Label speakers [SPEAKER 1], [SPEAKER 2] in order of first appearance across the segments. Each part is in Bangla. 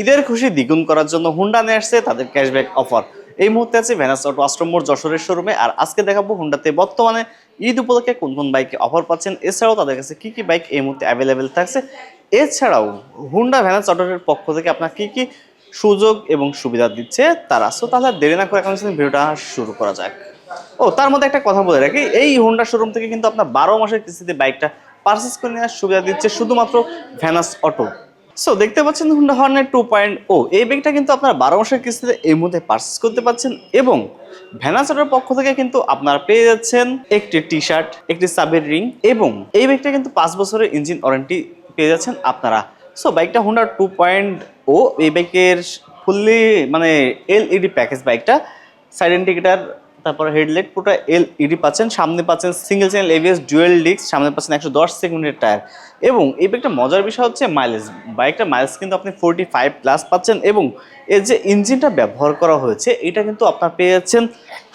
[SPEAKER 1] ঈদের খুশি দ্বিগুণ করার জন্য হুন্ডা নিয়ে আসছে তাদের ক্যাশব্যাক অফার এই মুহূর্তে আছে ভেনাস অটো আশ্রম আশ্রমোর যশোরের শোরুমে আর আজকে দেখাবো হুন্ডাতে বর্তমানে ঈদ উপলক্ষে কোন কোন বাইকে অফার পাচ্ছেন। এছাড়াও তাদের কাছে কি কি বাইক এই মুহূর্তে অ্যাভেলেবেল থাকছে? এছাড়াও হুন্ডা ভ্যানাস অটোর পক্ষ থেকে আপনার কি কি সুযোগ এবং সুবিধা দিচ্ছে তারা। সো তাহলে দেরি না করে এখন ভিডিওটা শুরু করা যাক। ও, তার মধ্যে একটা কথা বলে রাখি। এই হুন্ডা শোরুম থেকে কিন্তু আপনার বারো মাসের কিস্তিতে বাইকটা পারচেস করে নেওয়ার সুবিধা দিচ্ছে শুধুমাত্র ভ্যানাস অটো সো দেখতে পাচ্ছেন হুন্ডা হর্নের টু পয়েন্ট ও এই ব্যাগটা কিন্তু আপনারা বারো মাসের কিস্তিতে এই মুহূর্তে পারচেস করতে পারছেন এবং ভ্যানাস অটোর পক্ষ থেকে কিন্তু আপনারা পেয়ে যাচ্ছেন একটি টি শার্ট একটি সাবের রিং এবং এই ব্যাগটা কিন্তু পাঁচ বছরের ইঞ্জিন ওয়ারেন্টি পেয়ে যাচ্ছেন আপনারা। সো বাইকটা হুন্ডা টু পয়েন্ট ও এই বাইকের ফুললি মানে এলইডি প্যাকেজ বাইকটা সাইড ইন্ডিকেটার তারপর হেডলাইট পুরোটা এলইডি পাচ্ছেন, সামনে পাচ্ছেন single channel ABS dual disc সামনে পাচ্ছেন একশো দশ সেকেন্ডের টায়ার। এবং এই বাইকটা মজার বিষয় হচ্ছে মাইলেজ বাইকটা মাইলেজ কিন্তু আপনি ফোরটি ফাইভ প্লাস পাচ্ছেন এবং এর যে ইঞ্জিনটা ব্যবহার করা হয়েছে, এটা কিন্তু আপনার পেয়ে যাচ্ছেন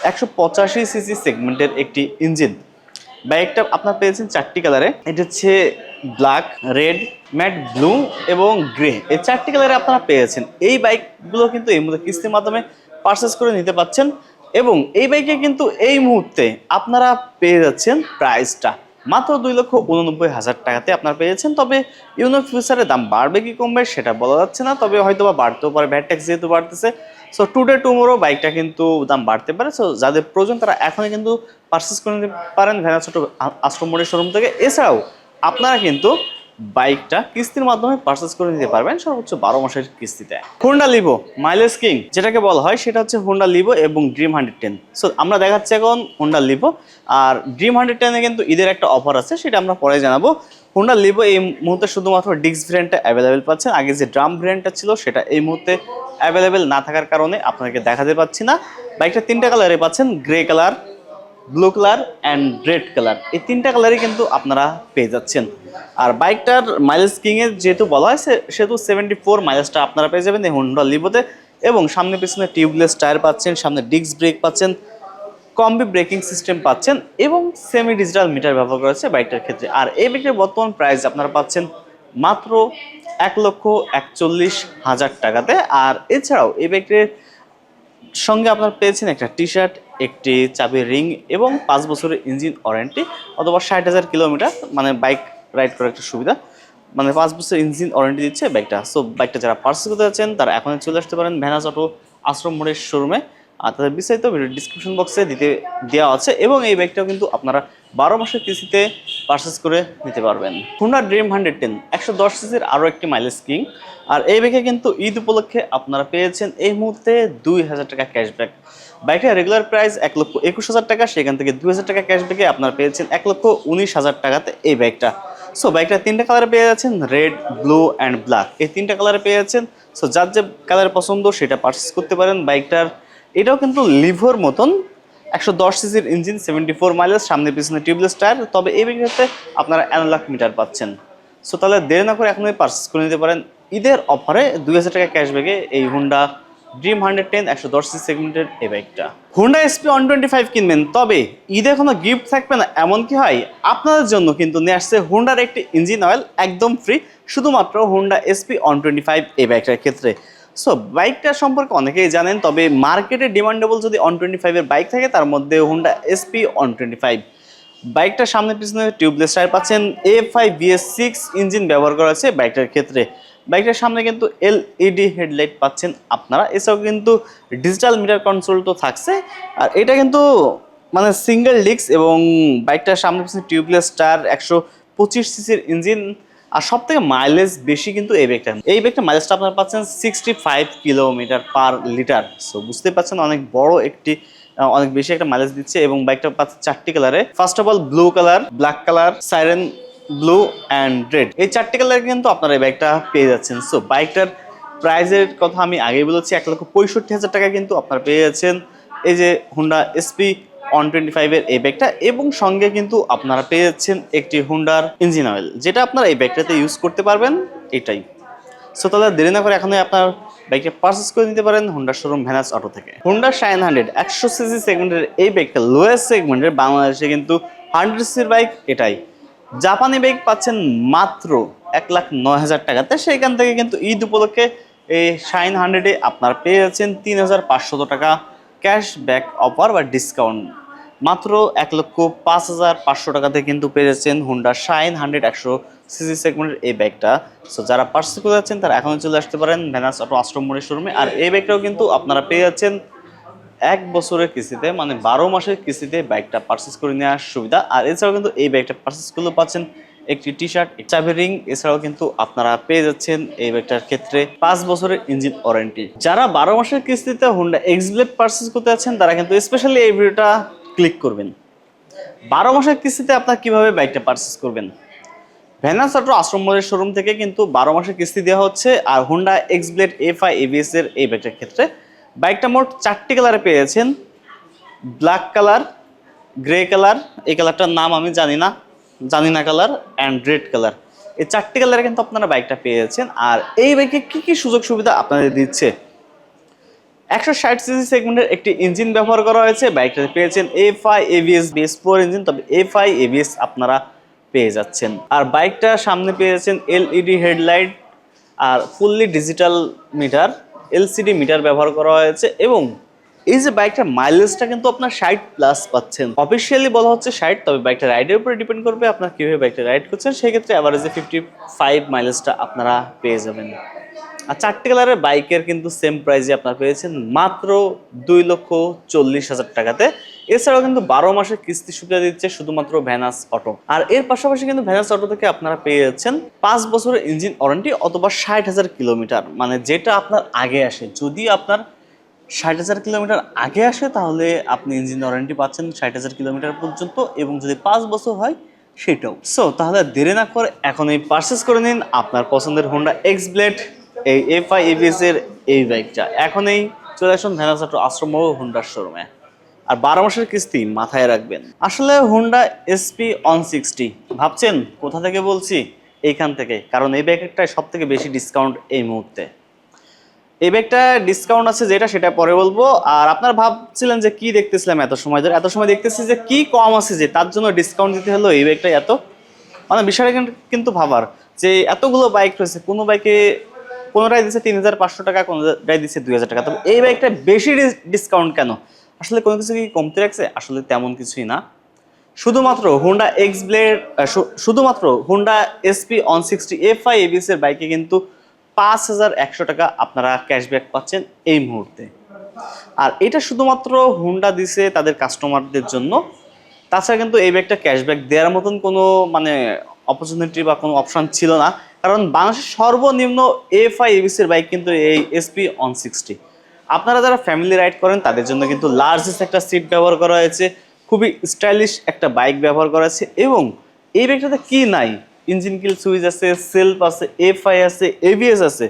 [SPEAKER 1] একশো পঁচাশি সিসি সেগমেন্টের একটি ইঞ্জিন। বাইকটা আপনার পেয়েছেন চারটি কালারে এটা হচ্ছে ব্ল্যাক রেড ম্যাট ব্লু এবং গ্রে এই চারটি কালারে আপনারা পেয়েছেন। এই বাইকগুলো কিন্তু এই মুহূর্তে কিস্তির মাধ্যমে পারচেস করে নিতে পাচ্ছেন। এবং এই বাইকে কিন্তু এই মুহূর্তে আপনারা পেয়ে যাচ্ছেন প্রাইসটা মাত্র দুই লক্ষ উননব্বই হাজার টাকাতে আপনারা পেয়েছেন তবে ইউনো ফিউচারের দাম বাড়বে কি কমবে সেটা বলা যাচ্ছে না। তবে হয়তো বা বাড়তেও পারে ভ্যাট ট্যাক্স যেহেতু বাড়তেছে। সো টুডে টুমোরো বাইকটা কিন্তু দাম বাড়তে পারে। সো যাদের প্রয়োজন তারা এখনই কিন্তু পারচেস করে নিতে পারেন ভ্যানা ছোট আশ্রম শোরুম থেকে। এছাড়াও আপনারা কিন্তু বাইকটা কিস্তির মাধ্যমে পারচেস করে নিতে পারবেন, সর্বোচ্চ বারো মাসের কিস্তিতে। হোন্ডা লিভো মাইলেজ কিং যেটাকে বলা হয়, সেটা হচ্ছে হোন্ডা লিভো এবং ড্রিম হান্ড্রেড টেন সো আমরা দেখাচ্ছি এখন হোন্ডা লিভো আর ড্রিম হান্ড্রেড টেনে কিন্তু ঈদের একটা অফার আছে, সেটা আমরা পরে জানাব। হোন্ডা লিভো এই মুহূর্তে শুধুমাত্র ডিস্ক ভ্যারিয়েন্টটা অ্যাভেলেবেল পাচ্ছেন। আগে যে ড্রাম ভ্যারিয়েন্টটা ছিল, সেটা এই মুহূর্তে অ্যাভেলেবেল না থাকার কারণে আপনাকে দেখাতে পাচ্ছি না। বাইকটা তিনটা কালারে পাচ্ছেন grey colour blue colour and red colour এই তিনটা কালারই কিন্তু আপনারা পেয়ে যাচ্ছেন। আর বাইকটার মাইলেজ কিংয়ের যেহেতু বলা হয় সে- সেহেতু সেভেন্টি ফোর মাইলেজটা আপনারা পেয়ে যাবেন এই হোন্ডা লিভোতে এবং সামনে পিছনে টিউবলেস টায়ার পাচ্ছেন, সামনে ডিস্ক ব্রেক পাচ্ছেন কম্বি ব্রেকিং সিস্টেম পাচ্ছেন, এবং সেমি ডিজিটাল মিটার ব্যবহার করা হচ্ছে বাইকটার ক্ষেত্রে। আর এই বাইকের বর্তমান প্রাইস আপনারা পাচ্ছেন মাত্র এক লক্ষ একচল্লিশ হাজার টাকাতে। আর এছাড়াও এই বাইকের সঙ্গে আপনারা পেয়েছেন একটা টি শার্ট একটি চাবির রিং এবং পাঁচ বছরের ইঞ্জিন ওয়ারেন্টি অথবা ষাট হাজার কিলোমিটার মানে বাইক রাইড করার একটা সুবিধা। মানে পাঁচ বছর ইঞ্জিন ওয়ারেন্টি দিচ্ছে বাইকটা সো বাইকটা যারা পার্সেল করতে যাচ্ছেন, তারা এখনই চলে আসতে পারেন ভ্যানাস অটো আশ্রম মোড়ের শোরুমে আর তাদের বিস্তারিত ভিডিও ডিসক্রিপশন বক্সে দিতে, দেওয়া আছে এবং এই বাইকটাও কিন্তু আপনারা বারো মাসের কিস্তিতে পারচেস করে নিতে পারবেন। হুন্ডা ড্রিম হান্ড্রেড টেন একশো দশ সিসির আরও একটি মাইলেজ কিং আর এই বাইকে কিন্তু ঈদ উপলক্ষে আপনারা পেয়েছেন এই মুহূর্তে দুই হাজার টাকা ক্যাশব্যাক বাইকের রেগুলার প্রাইস এক লক্ষ একুশ হাজার টাকা, সেখান থেকে দুই হাজার টাকা ক্যাশব্যাকে আপনারা পেয়েছেন এক লক্ষ উনিশ হাজার টাকাতে এই বাইকটা সো বাইকটা তিনটা কালারে পেয়ে যাচ্ছেন রেড ব্লু অ্যান্ড ব্ল্যাক এই তিনটা কালারে পেয়ে যাচ্ছেন। সো যার যে কালার পছন্দ, সেটা পারচেস করতে পারেন। বাইকটার এটাও কিন্তু লিভোর মতন। একশো দশ সিসির ইঞ্জিন সেভেন্টি ফোর মাইলেজ সামনে পিছনে টিউবলেস টায়ার তবে এই বাইকটাতে আপনারা অ্যানালগ মিটার পাচ্ছেন। সো তাহলে দেরি না করে এখনই পারচেস করে নিতে পারেন। ঈদের অফারে দুই হাজার টাকা ক্যাশব্যাকে এই হুন্ডা ড্রিম হান্ড্রেড টেন একশো দশ সি সেগমেন্টের এই বাইকটা। Honda SP one twenty five কিনবেন, তবে ঈদে কোনো গিফট থাকবে না, এমন কি হয়, আপনাদের জন্য কিন্তু নিয়ে আসছে হুন্ডার একটি ইঞ্জিন অয়েল একদম ফ্রি শুধুমাত্র Honda SP one twenty five এই বাইকটার ক্ষেত্রে। সো বাইকটা সম্পর্কে অনেকেই জানেন, তবে মার্কেটে ডিমান্ডেবল যদি ওয়ান টোয়েন্টি ফাইভের বাইক থাকে, তার মধ্যে Honda SP one twenty five বাইকটার সামনে পিছনে টিউবলেস টায়ার পাচ্ছেন A five BS six engine ব্যবহার করা আছে বাইকটার ক্ষেত্রে। বাইকটার সামনে কিন্তু এলইডি হেডলাইট পাচ্ছেন আপনারা। এছাড়াও কিন্তু ডিজিটাল মিটার কন্ট্রোল তো থাকছে। আর এটা কিন্তু মানে সিঙ্গেল ডিস্ক এবং বাইকটার সামনে পিছনে টিউবলেস টায়ার একশো পঁচিশ সিসির ইঞ্জিন। আর সব থেকে মাইলেজ বেশি কিন্তু এই বাইকটা এই বাইকটা মাইলেজটা আপনারা পাচ্ছেন sixty five kilometre per litre. So বুঝতে পারছেন অনেক বড় একটি অনেক বেশি একটা মাইলেজ দিচ্ছে এবং বাইকটা পাচ্ছে চারটি কালারে first of all blue colour black colour siren blue and red. এই চারটি কালার কিন্তু আপনারা এই বাইকটা পেয়ে যাচ্ছেন। সো বাইকটার প্রাইসের কথা আমি আগেই বলেছি, এক লক্ষ পঁয়ষট্টি হাজার টাকা কিন্তু আপনারা পেয়ে যাচ্ছেন। এই যে হুন্ডা এসপি ওয়ান টোয়েন্টি ফাইভের এই ব্যাগটা এবং সঙ্গে কিন্তু আপনারা পেয়ে যাচ্ছেন একটি হুন্ডার ইঞ্জিন অয়েল যেটা আপনারা এই ব্যাগটাতে ইউজ করতে পারবেন এটাই। সো তাহলে দেরি না করে এখনই আপনার বাইকটা পারচেস করে নিতে পারেন হুন্ডা শোরুম ভ্যানাস অটো থেকে। হুন্ডা শাইন হান্ড্রেড একশো সিসি সেগমেন্টের এই বাইকটা লোয়েস্ট সেগমেন্টের বাংলাদেশে কিন্তু হান্ড্রেড সিসির বাইক এটাই। জাপানি বাইক পাচ্ছেন মাত্র এক লাখ নয় হাজার টাকাতে। সেখান থেকে কিন্তু ঈদ উপলক্ষে এই শাইন হান্ড্রেডে আপনারা পেয়ে যাচ্ছেন তিন হাজার পাঁচশত টাকা ক্যাশব্যাক অফার বা ডিসকাউন্ট মাত্র এক লক্ষ পাঁচ হাজার পাঁচশো টাকাতে কিন্তু পেয়ে যাচ্ছেন হুন্ডা শাইন হান্ড্রেড একশো সিসি সেগমেন্টের এই ব্যাগটা সো যারা পার্সেল করে যাচ্ছেন, তারা এখনও চলে আসতে পারেন ভ্যানাস অটো আশ্রম মোড়ের শোরুমে আর এই ব্যাগটাও কিন্তু আপনারা পেয়ে যাচ্ছেন এক বছরের কিস্তিতে মানে বারো মাসের কিস্তিতে বাইকটা পারচেস করে নেওয়ার সুবিধা। আর এছাড়াও কিন্তু এই বাইকটা পারচেস করলেও পাচ্ছেন একটি টি শার্ট চাবি রিং এছাড়াও কিন্তু আপনারা পেয়ে যাচ্ছেন এই বাইকটার ক্ষেত্রে পাঁচ বছরের ইঞ্জিন ওয়ারেন্টি যারা বারো মাসের কিস্তিতে হুন্ডা এক্সব্লেড পারচেস করতে যাচ্ছেন, তারা কিন্তু স্পেশালি এই ভিডিওটা ক্লিক করবেন। বারো মাসের কিস্তিতে আপনার কীভাবে বাইকটা পারচেস করবেন? ভ্যানাস অটো আশ্রম মোড়ের শোরুম থেকে কিন্তু বারো মাসের কিস্তি দেওয়া হচ্ছে। আর Honda X Blade F I ABS এর এই বাইকটার ক্ষেত্রে বাইকটা মোট চারটি কালারে পেয়েছেন। ব্ল্যাক কালার, গ্রে কালার, এই কালারটার নাম আমি জানি না জানি না কালার অ্যান্ড রেড কালার। এই চারটি কালারে কিন্তু আপনারা বাইকটা পেয়ে যাচ্ছেন আর এই বাইকে কি কি সুযোগ সুবিধা আপনাদের দিচ্ছে? একশো ষাট সিসি সেগমেন্টের একটি ইঞ্জিন ব্যবহার করা হয়েছে বাইকটাতে পেয়েছেন F I ABS BS four engine, তবে এফ আই এভিএস আপনারা পেয়ে যাচ্ছেন। আর বাইকটা সামনে পেয়ে যাচ্ছেন এলইডি হেডলাইট আর fully digital meter LCD meter ব্যবহার করা হয়েছে এবং এই যে বাইকটার মাইলেজটা কিন্তু আপনার ষাট প্লাস পাচ্ছেন। অফিসিয়ালি বলা হচ্ছে ষাট, তবে বাইকটা রাইডের উপরে ডিপেন্ড করবে আপনার কীভাবে বাইকটা রাইড করছেন। সেক্ষেত্রে অ্যাভারেজে ফিফটি ফাইভ মাইলেজটা আপনারা পেয়ে যাবেন। আর চারটে কালারের বাইকের কিন্তু সেম প্রাইসে আপনারা পেয়েছেন। মাত্র দুই লক্ষ চল্লিশ হাজার টাকাতে এছাড়াও কিন্তু বারো মাসের কিস্তি সুবিধা দিচ্ছে শুধুমাত্র ভ্যানাস অটো। আর এর পাশাপাশি কিন্তু ভ্যানাস অটো থেকে আপনারা পেয়ে যাচ্ছেন পাঁচ বছরের ইঞ্জিন ওয়ারেন্টি অথবা ষাট হাজার কিলোমিটার। মানে যেটা আপনার আগে আসে। যদি আপনার ষাট হাজার কিলোমিটার আগে আসে, তাহলে আপনি ইঞ্জিন ওয়ারেন্টি পাচ্ছেন ষাট হাজার কিলোমিটার পর্যন্ত এবং যদি পাঁচ বছর হয়, সেটাও। সো তাহলে দেরি না করে এখন এই পারচেস করে নিন আপনার পছন্দের হোন্ডা এক্স ব্লেড এই এফ আই এভিএস এর এই বাইকটা এখনই চলে আসুন ধ্যানাচাট্র আশ্রম হোন্ডার শোরুমে আর বারো মাসের কিস্তি মাথায় রাখবেন। আসলে হুন্ডা এসপি অন সিক্সটি ভাবছেন? কোথা থেকে বলছি? এইখান থেকে। কারণ এই ব্যাগটায় সব থেকে বেশি ডিসকাউন্ট এই মুহূর্তে। এই ব্যাগটা ডিসকাউন্ট আছে যেটা, সেটা পরে বলব। আর আপনারা ভাবছিলেন যে কি দেখতেছিলাম এত সময় ধরে? এত সময় দেখতেছি যে কি কম আছে যে, তার জন্য ডিসকাউন্ট দিতে হলো এই ব্যাগটা এত? মানে বিষয়টা কিন্তু- ভাবার যে, এতগুলো বাইক রয়েছে, কোনো বাইকে কোনোটাই দিচ্ছে তিন হাজার পাঁচশো টাকা কোনোটাই দিচ্ছে দুই হাজার টাকা। তবে এই বাইকটা বেশি ডিসকাউন্ট কেন? আসলে কোনো কিছু কি কমতে রাখছে? আসলে তেমন কিছুই না। শুধুমাত্র হুন্ডা এক্স ব্লেড শুধুমাত্র Honda SP one sixty F I ABS এর বাইকে কিন্তু পাঁচ হাজার একশো টাকা আপনারা ক্যাশব্যাক পাচ্ছেন এই মুহূর্তে। আর এটা শুধুমাত্র হুন্ডা দিছে তাদের কাস্টমারদের জন্য। তাছাড়া কিন্তু এই ব্যাগটা ক্যাশব্যাক দেওয়ার মতন কোনো মানে অপরচুনিটি বা কোনো অপশান ছিল না। কারণ বাংলাদেশের সর্বনিম্ন এফ আই এবিসির বাইক কিন্তু এই এসপি অন সিক্সটি আপনারা যারা ফ্যামিলি রাইড করেন, তাদের জন্য কিন্তু লার্জেস্ট একটা সিট ব্যবহার করা হয়েছে, খুবই স্টাইলিশ একটা বাইক ব্যবহার করা হয়েছে এবং এই বাইকটাতে কি নাই? ইঞ্জিন কিল সুইচ আছে সেলফ আছে এফ আই আছে এবিএস আছে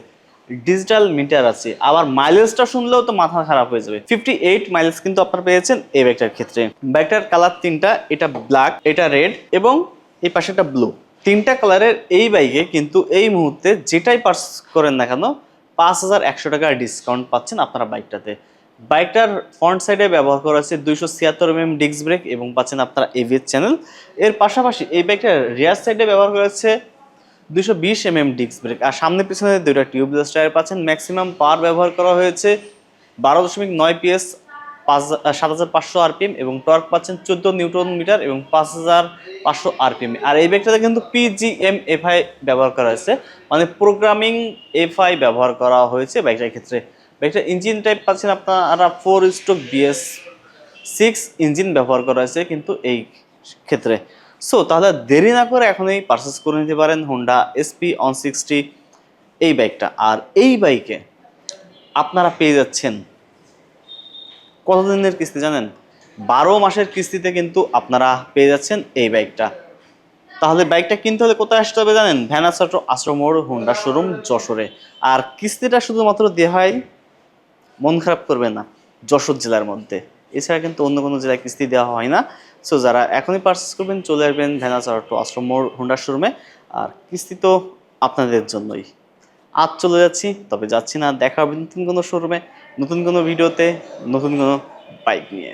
[SPEAKER 1] ডিজিটাল মিটার আছে। আবার মাইলেজটা শুনলেও তো মাথা খারাপ হয়ে যাবে। ফিফটি এইট মাইলেজ কিন্তু আপনারা পেয়েছেন এই বাইকটার ক্ষেত্রে। বাইকটার কালার তিনটা, এটা ব্ল্যাক এটা রেড এবং এই পাশে একটা ব্লু তিনটা কালারের এই বাইকে কিন্তু এই মুহূর্তে যেটাই পার্স করেন না কেন পাঁচ হাজার একশো টাকার ডিসকাউন্ট পাচ্ছেন আপনারা বাইকটাতে বাইকটার ফ্রন্ট সাইডে ব্যবহার করা হচ্ছে দুইশো ছিয়াত্তর এম ডিস্ক ব্রেক এবং পাচ্ছেন আপনারা এভিএস চ্যানেল এর পাশাপাশি এই বাইকটার রিয়ার সাইডে ব্যবহার করা হচ্ছে দুশো বিশ এম এম ডিস্ক ব্রেক আর সামনে পিছনে দুইটা টিউবলেস টায়ার পাচ্ছেন। ম্যাক্সিমাম পাওয়ার ব্যবহার করা হয়েছে বারো দশমিক নয় পিএস পাঁচ সাত হাজার পাঁচশো আরপিএম এবং টর্ক পাচ্ছেন চোদ্দ নিউটন মিটার এবং পাঁচ হাজার পাঁচশো আরপিএম। আর এই ব্যাগটাতে কিন্তু পিজিএম এফআই ব্যবহার করা হয়েছে। মানে প্রোগ্রামিং এফআই ব্যবহার করা হয়েছে বাইকটার ক্ষেত্রে। বাইকটার ইঞ্জিন টাইপ পাচ্ছেন আপনারা four stroke BS six engine ব্যবহার করা হয়েছে কিন্তু এই ক্ষেত্রে। সো তাহলে দেরি না করে এখনই পারচেস করে নিতে পারেন হোন্ডা এসপি অন সিক্সটি এই বাইকটা আর এই বাইকে আপনারা পেয়ে যাচ্ছেন কতদিনের কিস্তি জানেন? বারো মাসের কিস্তিতে কিন্তু আপনারা পেয়ে যাচ্ছেন এই বাইকটা। তাহলে বাইকটা কিনতে হলে কোথায় আসতে হবে জানেন? ভ্যানাসাটো আশ্রমোড় হুন্ডা শোরুম, যশোরে। আর কিস্তিটা শুধুমাত্র দেওয়া হয়, মন খারাপ করবে না, যশোর জেলার মধ্যে। এছাড়া কিন্তু অন্য কোনো জেলায় কিস্তি দেওয়া হয় না। সো যারা এখনই পারচেস করবেন, চলে আসবেন ভ্যানাসাটো আশ্রম মোড়, হোন্ডা শোরুমে। আর কিস্তি তো আপনাদের জন্যই। আজ চলে যাচ্ছি, তবে যাচ্ছি না, দেখা হবে নতুন কোনো শোরুমে। নতুন কোনো ভিডিওতে নতুন কোনো বাইক নিয়ে।